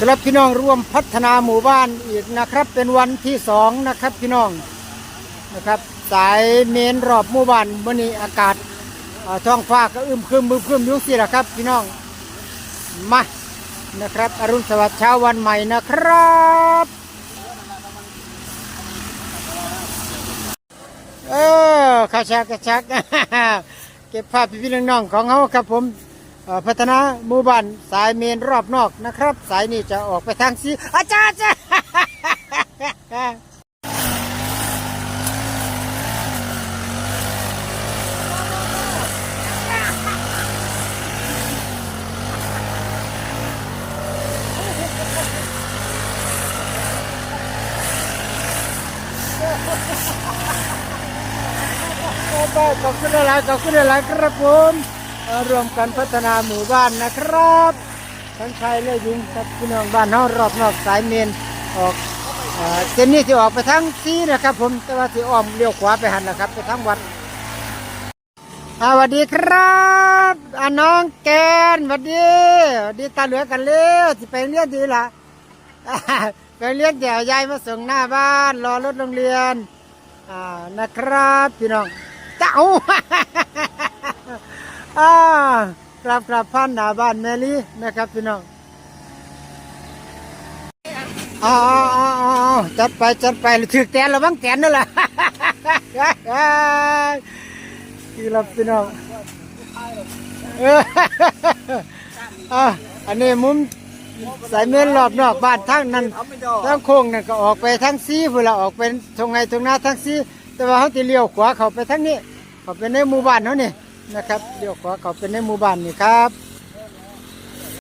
สำหรับพี่น้องร่วมพัฒนาหมู่บ้านอีกนะครับ เป็นวันที่สองนะครับพี่น้องนะครับ สายเมนรอบหมู่บ้านวันนี้อากาศท้องฟ้าก็อึมครึมอึมครึมยุ่งสิละครับ พี่น้องมานะครับ อรุณสวัสดิ์เช้าวันใหม่นะครับเออข้าชักข้าชักเก็บภาพพี่ๆน้องๆของเขาครับผม พัฒนาหมู่บ้านสายเมนรอบนอกนะครับ สายนี้จะออกไปทางสีอาจารย์จ้าขอบคุณหลายขอบคุณหลายครับผม เอ่อรวมกันพัฒนาหมู่บ้านนะครับทั้งชายและหญิงครับพี่น้องบ้านเฮารอบนอกสายเมนออกเส้นนี้ที่ออกไปทางซีนะครับ ผมแต่ว่าที่อ้อมเลี้ยวขวาไปหันนะครับ ไปทางวัดสวัสดีครับอาน้องแกนสวัสดีสวัสดีตาเหลือกันเร็วที่ไปเรียนดีละไปเรียนเดี๋ยวยายมาส่งหน้าบ้านรอรถโรงเรียนอ่านะครับ พี่น้องเจ้า อ่ากลับกลับพันหน้าบ้านแมลี่นะครับพี่น้องอ๋ออ๋ออ๋อจัดไปจัดไปถือแตนแล้วบ้างแตนนั่นแหละคือรับพี่น้องอะอันนี้มุมสายเมนรอบนอกบ้านทั้งนั้นทางโค้งนั่นก็ออกไปทางซีพุ่นละออกเป็นทงไงทงนาทางซีแต่ว่าเขาจะเลี้ยวขวาเขาไปทางนี้เขาไปในหมู่บ้านเขานี่ นะครับ เดี๋ยวขอเขาเปในหมู่บ้านนี่ครับ